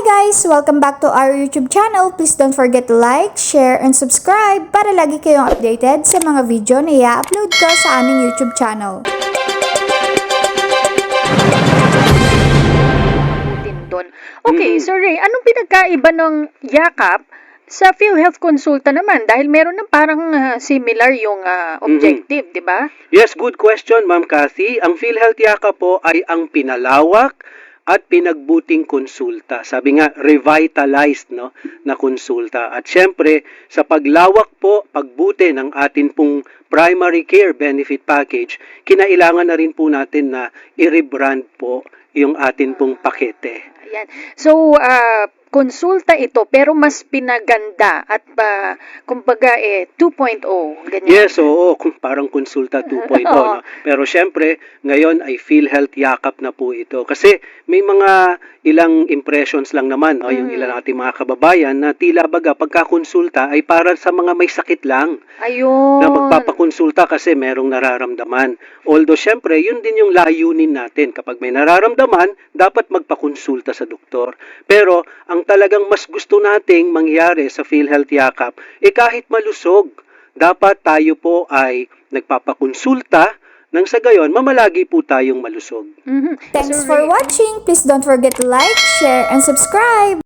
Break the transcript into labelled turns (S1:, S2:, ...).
S1: guys! Welcome back to our YouTube channel. Please don't forget to like, share, and subscribe para lagi kayong updated sa mga video na i-upload ko sa aming YouTube channel.
S2: Okay, so Ray, anong pinagkaiba ng yakap sa PhilHealth Consulta naman? Dahil meron ng parang ah, similar yung ah, objective, di ba?
S3: Yes, good question, Ma'am Cathy. Ang PhilHealth Yaka po ay ang pinalawak at pinagbuting konsulta. Sabi nga, revitalized no, na konsulta. At syempre, sa paglawak po, pagbuti ng atin pong primary care benefit package, kinailangan na rin po natin na i-rebrand po yung atin pong pakete.
S2: Ayan. So, ah, konsulta ito, pero mas pinaganda at pa, kumbaga, eh, 2.0, ganyan.
S3: Yes, oo, kung parang konsulta 2.0.
S2: Oo.
S3: no? Pero syempre, ngayon ay PhilHealth yakap na po ito. Kasi may mga ilang impressions lang naman, no? yung
S2: Mm.
S3: ilang ating mga kababayan, na tila baga pagkakonsulta ay para sa mga may sakit lang
S2: Ayun.
S3: na magpapakonsulta kasi merong nararamdaman. Although syempre, yun din yung layunin natin. Kapag may nararamdaman, dapat magpakonsulta sa doktor. Pero ang talagang mas gusto nating mangyari sa PhilHealth Yakap, eh kahit malusog, dapat tayo po ay nagpapakonsulta nang sa gayon, mamalagi po tayong malusog.
S2: Mhm.
S1: Thanks for watching! Please don't forget to like, share, and subscribe!